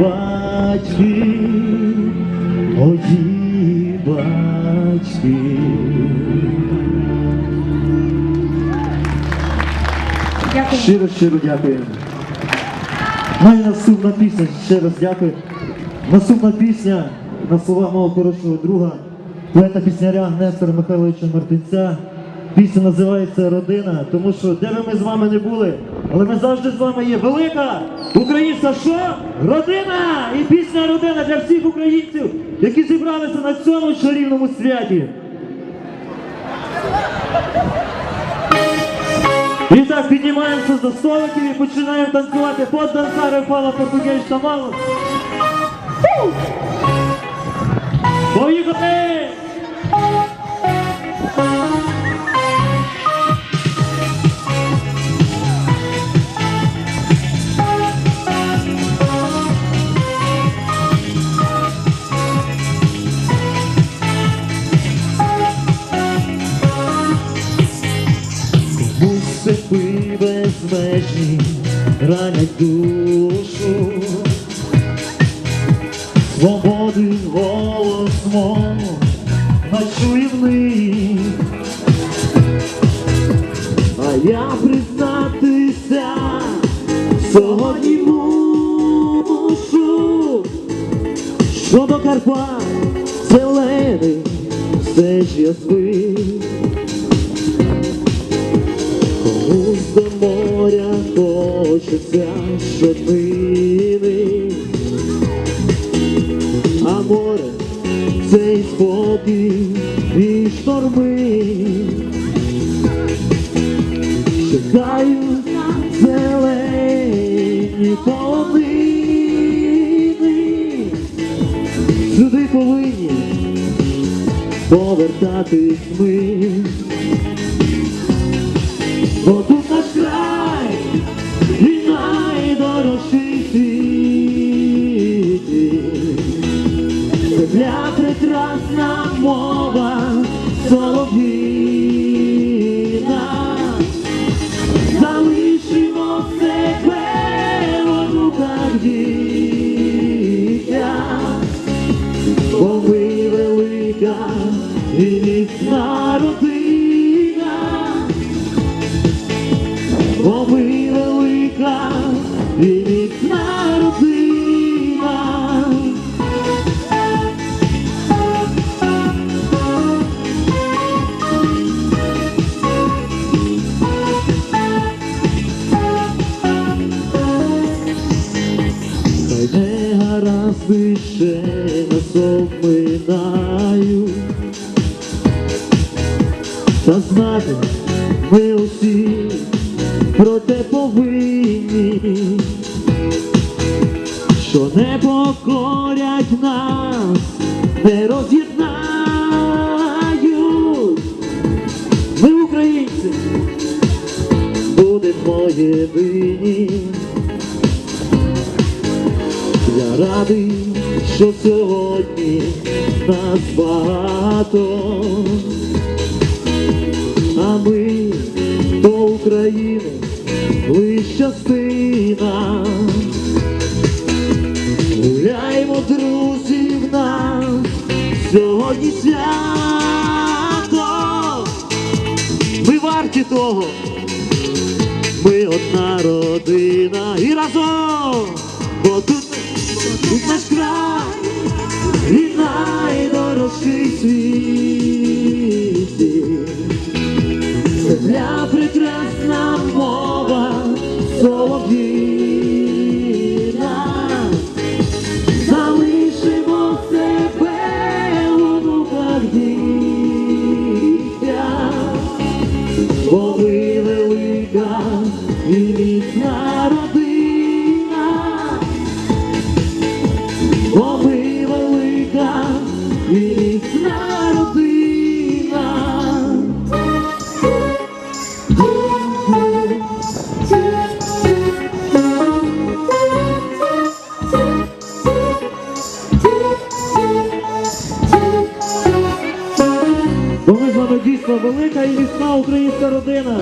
Батьки, мої батьки. Дякую. Щиро, щиро дякую. Ну і наступна пісня, ще раз дякую. Наступна пісня на слова мого хорошого друга, поета пісняря Нестора Михайловича Мартинця. Пісня називається Родина, тому що де би ми з вами не були, але ми завжди з вами є велика українська що? Родина! І пісня родина для всіх українців, які зібралися на цьому чарівному святі. І так піднімаємося за столиків і починаємо танцювати под дансари Павла Португель Тамалу. Поїхали! Безмежні ранять душу, свободи голос мов ночує в них, а я признатися сьогодні мушу, що до Карпат зелений все ж я звик. Щоднини, а море цей спокій і шторми. Чекають зелені полонини, сюди повинні повертатись ми. Бо тут наш і найдорожчий світі. Земля прекрасна мова солов'їна. Ще нас обминають, та знати ми усі проте повинні, що не покорять нас, не роз'єднають. Ми українці будемо єдині. Я радий, що сьогодні нас багато, а ми до України лиш частина. Гуляймо, друзі, в нас сьогодні свято. Ми варті того, ми одна родина і разом, бо тут, тут наш край і найдорожчий світі. Земля прекрасна мова солов'їна. І родина. Бо ми велика і міцна українська родина.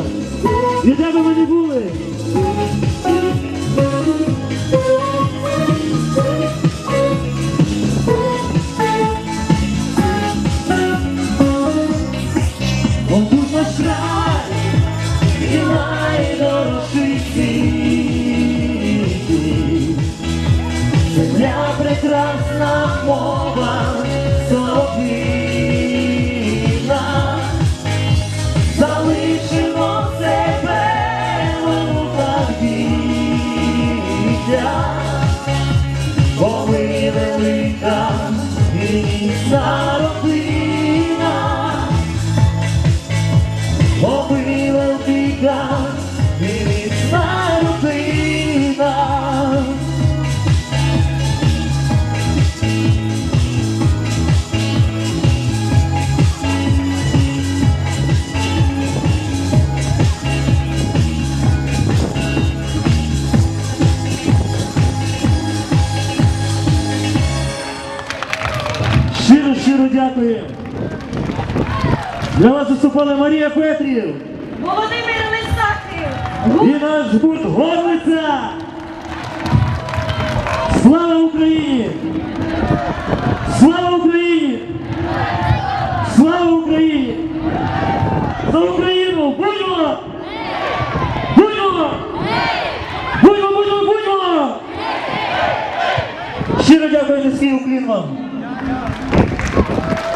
Прекрасна мова солов'їна. Щиро, дякую. Для вас виступала Марія Петрів Володимир Лисаків! і наш гурт Горлиця. Слава Україні! Слава Україні! Слава Україні! За Україну! Будьмо! Будьмо! Будьмо, будьмо, будьмо! Щиро дякую, низький уклін вам! Thank you.